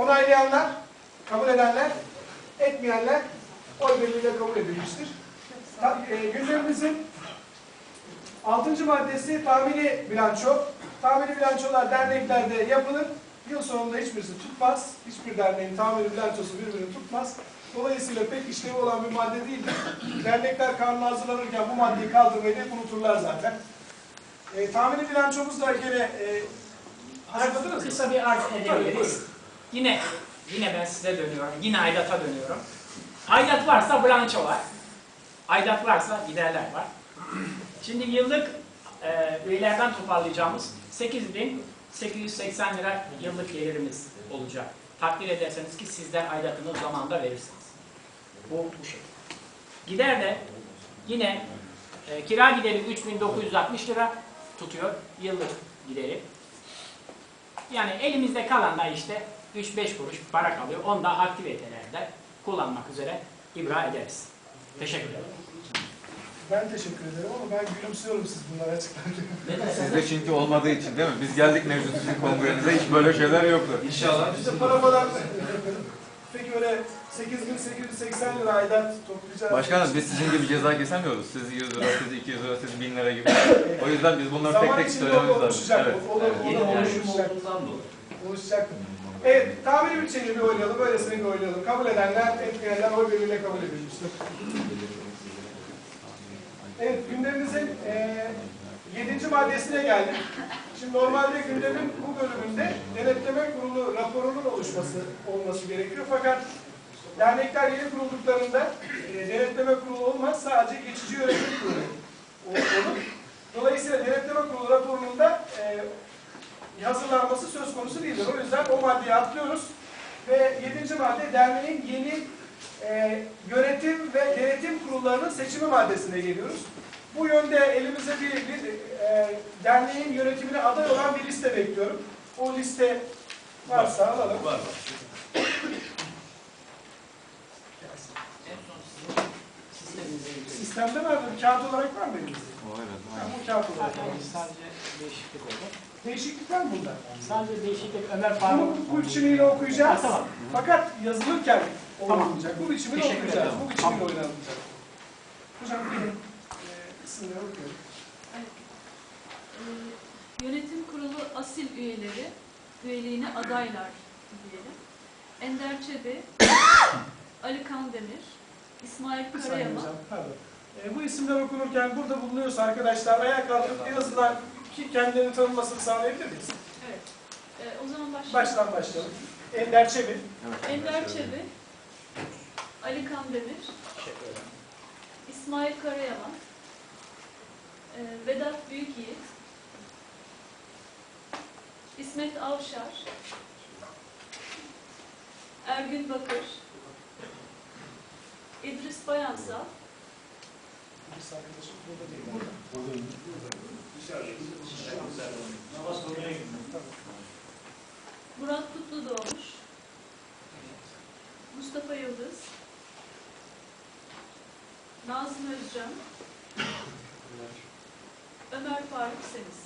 Onaylayanlar, kabul edenler, etmeyenler oy birliğiyle kabul edilmiştir. E, gündemimizin 6. maddesi tahmini bilanço. Tahmini bilançolar derneklerde yapılır. Yıl sonunda hiçbirisi tutmaz. Hiçbir derneğin tahmini bilançosu birbirini tutmaz. Dolayısıyla pek işlevi olan bir madde değildir. Dernekler kanunu hazırlanırken bu maddeyi kaldırmayı hep unuturlar zaten. E, tahmini bilançomuz da gene e? Kısa bir arz edebiliriz. Yine yine ben size dönüyorum. Yine aidat'a dönüyorum. Aidat varsa bilanço var. Aidat varsa giderler var. Şimdi yıllık e, üyelerden toparlayacağımız 8880 lira yıllık gelirimiz olacak. Takdir ederseniz ki sizler aidatını zamanında verirsiniz. Bu bu şey. Gider de yine e, kira gideri 3960 lira tutuyor yıllık gideri. Yani elimizde kalan da işte 3-5 kuruş para kalıyor. Onu da aktivitelerde kullanmak üzere ibra ederiz. Teşekkür ederim. Ben teşekkür ederim ama ben gülümsüyorum siz bunları açıklarken. Sizde çünkü olmadığı için değil mi? Biz geldik mevcut sizin kongrenize hiç böyle şeyler yoktu. İnşallah. İşte para falan öyle 8880 lira aidat toplayacağız. Başkanım biz sizin gibi ceza kesemiyoruz. Siz 100 lira, siz 200 lira, siz 1000 lira gibi. O yüzden biz bunları tek Zaman tek içinde söylememiz lazım. oluşacak. Evet. O, o, evet. o Yeni da oluşacak. oluşacak. Evet, tahmini bütçeyi bir oylayalım, böylesini bir oylayalım. Kabul edenler, etmeyenler oy birliğiyle kabul edilmiştir. Evet, gündemimizin eee 7. maddesine geldik. Şimdi normalde gündemin bu bölümünde denetleme kurulu raporunun oluşması olması gerekiyor. Fakat dernekler yeni kurulduklarında eee, denetleme kurulu olmaz, sadece geçici yönetim kurulu olur. Dolayısıyla denetleme kurulu raporunun da eee, hazırlanması söz konusu değildir. O yüzden o maddeyi atlıyoruz. Ve yedinci madde derneğin yeni e, yönetim ve denetim kurullarının seçimi maddesine geliyoruz. Bu yönde elimize bir, bir e, derneğin yönetimine aday olan bir liste bekliyorum. O liste varsa alalım. Var. Son sizin sisteminizde Sistemde var mı? Kağıt olarak var mı elimizde? O evet. Yani bu kağıt olarak var. Sadece değişiklik oldu. Değişiklik var mı bunda? Sadece değişiklik Ömer Bunu Faruk. bu biçimiyle okuyacağız. Tamam. Fakat yazılırken Tamam. oynanacak. Bu biçimiyle okuyacağız. Bu biçimiyle oynanacak. Hocam isimleri okuyorum. Ee, Yönetim kurulu asil üyeleri, üyeliğine adaylar diyelim. Ender Çebi, Ali Kandemir, İsmail Bir saniye Karayama, hocam. Pardon. Ee, bu isimler okunurken burada bulunuyorsa arkadaşlar ayağa kalkıp en azından ki kendilerini tanınmasını sağlayabilir miyiz? evet. Ee, o zaman başlayalım. Baştan başlayalım. Ender Çebi, Evet. Ender Çebi, Ali Kandemir, Teşekkür ederim. İsmail Karayaman, e, Vedat Büyükyiğit, İsmet Avşar, Ergün Bakır, İdris Bayansal, Birisi arkadaşım burada değil. Burada. Murat Kutlu doğmuş, Mustafa Yıldız, Nazım Özcan, Ömer Faruk Semiz.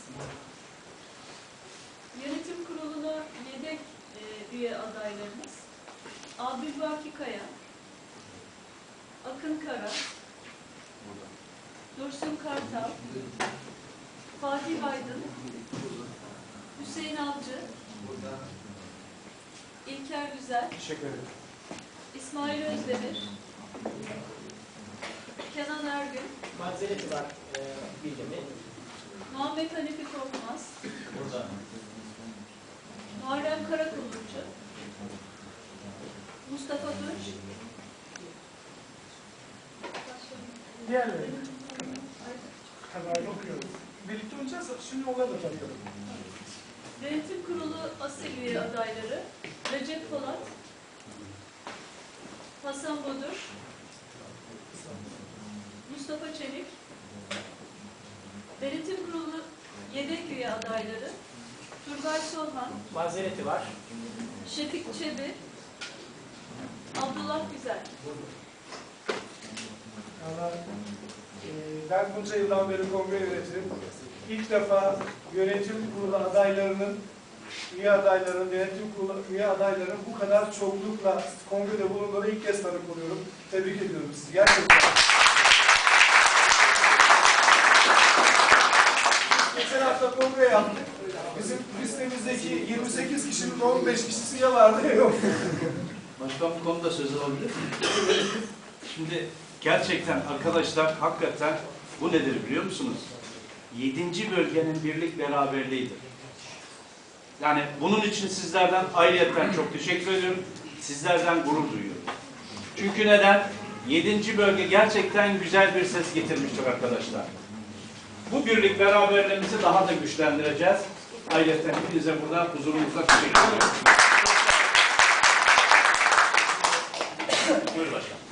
Yönetim kuruluna yedek e, üye adaylarımız Abdülbaki Kaya, Akın Kara, Dursun Kartal, Fatih Aydın, Hüseyin Avcı, İlker Güzel, Teşekkür ederim. İsmail Özdemir, Kenan Ergün, Mazereti var e, bilgimi. Muhammed Hanifi Korkmaz, Burada. Muharrem Karakullukçu, Mustafa Tunç, Diğerleri. Kararını okuyorum. Birlikte oynayacağız. Şimdi onları da tanıyalım. Denetim Kurulu asil üye adayları Recep Polat, Hasan Bodur, Mustafa Çelik, Denetim Kurulu yedek üye adayları Solhan, Mazereti var. Şefik Çebi, Abdullah Güzel. Valla, e, ben bunca yıldan beri kongre yönetirim. İlk defa yönetim kurulu adaylarının üye adayların, denetim kurulu üye adayların bu kadar çoklukla kongrede bulunduğunu ilk kez tanık oluyorum. Tebrik ediyorum sizi. Gerçekten. Geçen hafta kongre yaptık. Bizim listemizdeki 28 kişinin 15 kişisi ya vardı ya yok. Başkan bu konuda söz alabilir? Şimdi gerçekten arkadaşlar hakikaten bu nedir biliyor musunuz? Yedinci bölgenin birlik beraberliğidir. Yani bunun için sizlerden ayrıyeten çok teşekkür ediyorum. Sizlerden gurur duyuyorum. Çünkü neden? Yedinci bölge gerçekten güzel bir ses getirmiştir arkadaşlar. Bu birlik beraberliğimizi daha da güçlendireceğiz. Ayrıca hepinize burada huzurunuzda teşekkür ediyorum. Buyur başkan.